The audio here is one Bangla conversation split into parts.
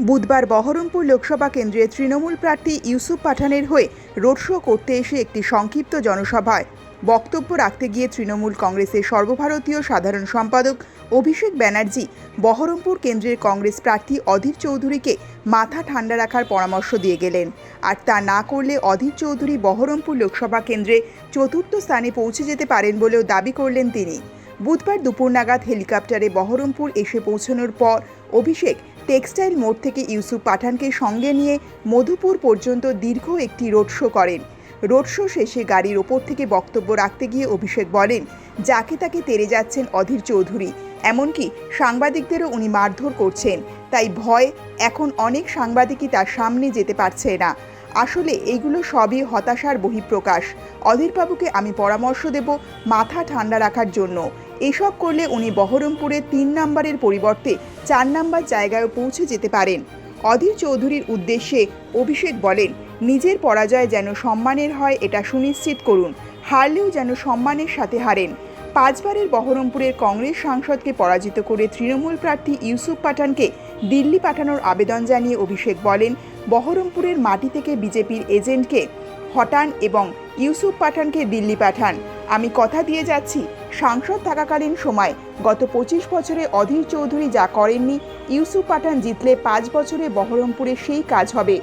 বুধবার বহরমপুর লোকসভা কেন্দ্রে তৃণমূল প্রার্থী ইউসুফ পাঠানের হয়ে রোড শো করতে এসে একটি সংক্ষিপ্ত জনসভায় বক্তব্য রাখতে গিয়ে তৃণমূল কংগ্রেসের সর্বভারতীয় সাধারণ সম্পাদক অভিষেক ব্যানার্জি বহরমপুর কেন্দ্রের কংগ্রেস প্রার্থী অধীর চৌধুরীকে মাথা ঠান্ডা রাখার পরামর্শ দিয়ে গেলেন। আর তা না করলে অধীর চৌধুরী বহরমপুর লোকসভা কেন্দ্রে চতুর্থ স্থানে পৌঁছে যেতে পারেন বলেও দাবি করলেন তিনি। বুধবার দুপুর নাগাদ হেলিকপ্টারে বহরমপুর এসে পৌঁছানোর পর অভিষেক টেক্সটাইল মোড় থেকে ইউসুফ পাঠানকে সঙ্গে নিয়ে মধুপুর পর্যন্ত দীর্ঘ একটি রোড শো করেন। রোড শো শেষে গাড়ির ওপর থেকে বক্তব্য রাখতে গিয়ে অভিষেক বলেন, যাকে তাকে তেরে যাচ্ছেন অধীর চৌধুরী। এমনকি সাংবাদিকদেরও উনি মারধর করছেন। তাই ভয়, এখন অনেক সাংবাদিকই তার সামনে যেতে পারছে না। আসলে এইগুলো সবই হতাশার বহিঃপ্রকাশ। অধীরবাবুকে আমি পরামর্শ দেব মাথা ঠান্ডা রাখার জন্য। এসব করলে উনি বহরমপুরে তিন নম্বরের পরিবর্তে চার নম্বর জায়গায় পৌঁছে যেতে পারেন। অধীর চৌধুরীর উদ্দেশ্যে অভিষেক বলেন, নিজের পরাজয় যেন সম্মানের হয় এটা সুনিশ্চিত করুন, হারলেও যেন সম্মানের সাথে হারেন। পাঁচবারের বহরমপুরের কংগ্রেস সাংসদকে পরাজিত করে তৃণমূল প্রার্থী ইউসুফ পাঠানকে দিল্লি পাঠানোর আবেদন জানিয়ে অভিষেক বলেন, বহরমপুরের মাটি থেকে বিজেপির এজেন্টকে হটান এবং ইউসুফ পাঠানকে দিল্লি পাঠান। আমি কথা দিয়ে যাচ্ছি, সাংসদ থাকাকালীন সময় গত পঁচিশ বছরে অধীর চৌধুরী যা করেননি, ইউসুফ পাঠান জিতলে পাঁচ বছরে বহরমপুরে সেই কাজ হবে।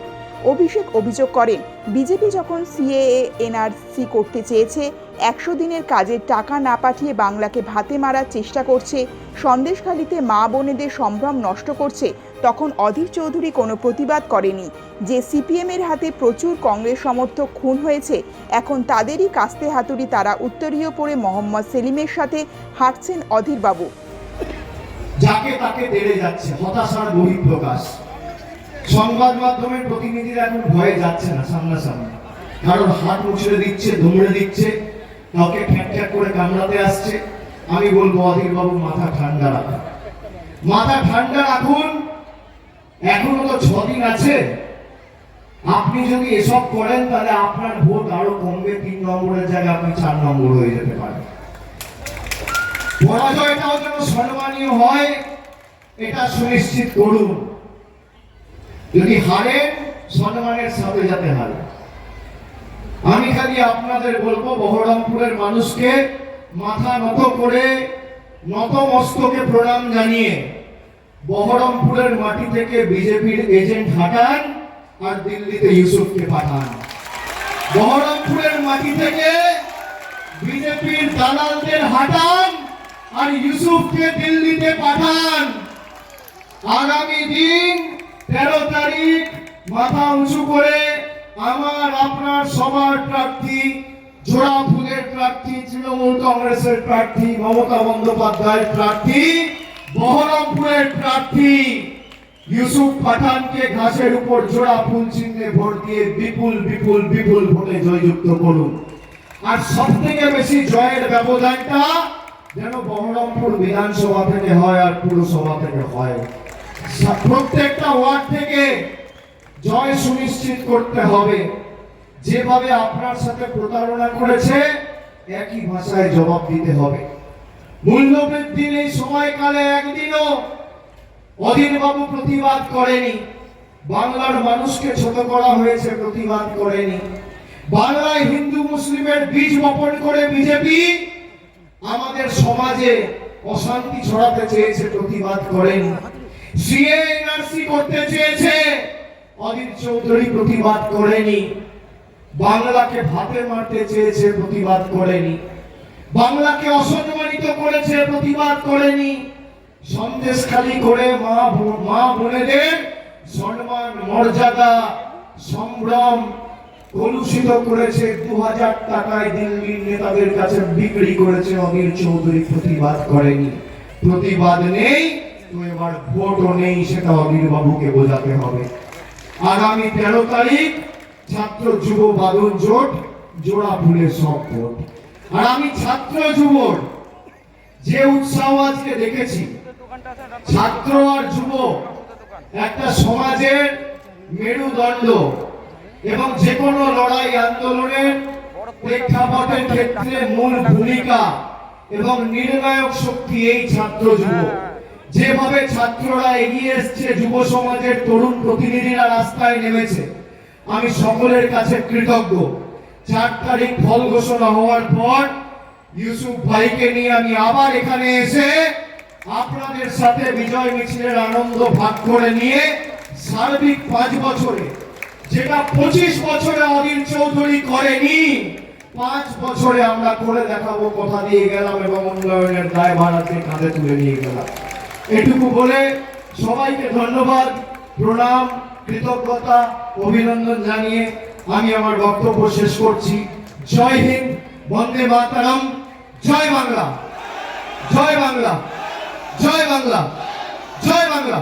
অভিষেক অভিযোগ করেন, বিজেপি যখন সিএএ এনআরসি করতে চেয়েছে, একশো দিনের কাজের টাকা না পাঠিয়ে বাংলাকে ভাতে মারার চেষ্টা করছে, সন্দেশখালিতে মা বোনেদের সম্ভ্রম নষ্ট করছে, তখন অধীর চৌধুরী কোনো প্রতিবাদ করেনি। যে সিপিএমের হাতে প্রচুর কংগ্রেস সমর্থক খুন হয়েছে, এখন তাদেরই কাস্তে হাতুড়ি তারা উত্তরীয় পড়ে মোহাম্মদ সেলিমের সাথে হাঁটছেন অধীরবাবু। যাকে তাকে তেড়ে যাচ্ছে, হতাশার বহিঃপ্রকাশ। সংবাদ মাধ্যমের প্রতিনিধিরা এখন ভয়ে যাচ্ছে না সামনাসামনি। কারণ হাত মুছড়ে দিচ্ছে দুমড়ে দিচ্ছে কাউকে ঠ্যাক ঠ্যাক করে কামড়াতে আসছে। আমি বলব অধীর বাবু মাথা ঠান্ডা রাখুন। মাথা ঠান্ডা রাখুন, এখনও তো ছদিন আছে। আপনি যদি এসব করেন, তাহলে আপনার ভোট আরও কমবে, তিন নম্বরের জায়গায় আপনি চার নম্বর হয়ে যেতে পারেন। পরাজয়টাও যেন সম্মানীয় হয়, এটা সুনিশ্চিত করুন। যদি হারেন সম্মানের সাথে যাতে হারেন আমি খালি আপনাদের বলব, বহরমপুরের মানুষকে মাথা নত করে, নত মস্তকে প্রণাম জানিয়ে বহরমপুরের মাটি থেকে বিজেপির এজেন্ট হাঁটান আর দিল্লিতে ইউসুফকে পাঠান। বহরমপুরের মাটি থেকে বিজেপির দালালদের হাঁটান আর ইউসুফকে দিল্লিতে পাঠান। আগামী দিন তেরো তারিখ মাথা উঁচু করে আমার আপনার সবার প্রার্থী, জোড়া ফুলের প্রার্থী, তৃণমূল কংগ্রেসের প্রার্থী, মমতা বন্দ্যোপাধ্যায়ের প্রার্থী, বহরমপুরের প্রার্থী ইউসুফ পাঠানকে ঘাসের উপর জোড়া ফুল চিহ্নে ভোট দিয়ে বিপুল বিপুল বিপুল ভোটে জয়যুক্ত করুন। আর সব থেকে বেশি জয়ের ব্যবধানটা যেন বহরমপুর বিধানসভা থেকে হয় আর পুরসভা থেকে হয়। প্রত্যেকটা ওয়ার্ড থেকে জয় সুনিশ্চিত করতে হবে। যেভাবে আপনার সাথে প্রতারণা করেছে, একই ভাষায় জবাব দিতে হবে। মূল্যবৃদ্ধির এই সময়কালে একদিনও অধীরবাবু প্রতিবাদ করেনি। বাংলার মানুষকে ছোট করা হয়েছে, প্রতিবাদ করেনি। বাংলায় হিন্দু মুসলিমের বীজ বপন করে বিজেপি আমাদের সমাজে অশান্তি ছড়াতে চেয়েছে, প্রতিবাদ করেনি। সিএ এনআরসি করতে চেয়েছে। অধীর চৌধুরী প্রতিবাদ করেনি। বাংলাকে ভাতে মারতে চেয়েছে, প্রতিবাদ করেনি। বাংলাকে অসম্মানিত করেছে, প্রতিবাদ করেনি। সন্দেশ খালি করে মা মা বোনেদের সম্মান, মর্যাদা, সম্ভ্রম কলুষিত করেছে। দু হাজার টাকায় দিল্লির নেতাদের কাছে বিক্রি করেছে অধীর চৌধুরী, প্রতিবাদ করেনি। প্রতিবাদ নেই। তো এবার ভোটও নেই, সেটা অধীর বাবুকে বোঝাতে হবে। আগামী তেরো তারিখ ছাত্র যুব জোট, জোড়া সব ভোট। আর আমি ছাত্র যুবর, যে উৎসাহ আজকে দেখেছি, ছাত্র আর যুব, একটা সমাজের মেরুদণ্ড এবং যে কোনো লড়াই আন্দোলনের প্রেক্ষাপটের ক্ষেত্রে মূল ভূমিকা এবং নির্ণায়ক শক্তি এই ছাত্র যুব। যেভাবে ছাত্ররা এগিয়ে এসছে, যুব সমাজের তরুণ প্রতিনিধিরা রাস্তায় নেমেছে। আমি সকলের কাছে কৃতজ্ঞ। চার তারিখ ফল ঘোষণা হওয়ার পর ইউসুফ ভাইকে নিয়ে আমি আবার এখানে এসে আপনাদের সাথে বিজয় মিছিলের আনন্দ ভাগ করে নিয়ে সার্বিক পাঁচ বছরে, যেটা পঁচিশ বছরে অধীর চৌধুরী করেনি, পাঁচ বছরে আমরা করে দেখাবো, কথা দিয়ে গেলাম এবং উন্নয়নের দায় ভাড়াতে কাঁধে তুলে নিয়ে গেলাম। এটুকু বলে সবাইকে ধন্যবাদ, প্রণাম, কৃতজ্ঞতা, অভিনন্দন জানিয়ে আমি আমার বক্তব্য শেষ করছি। জয় হিন্দ, বন্দে মাতারাম, জয় বাংলা জয় বাংলা জয় বাংলা জয় বাংলা।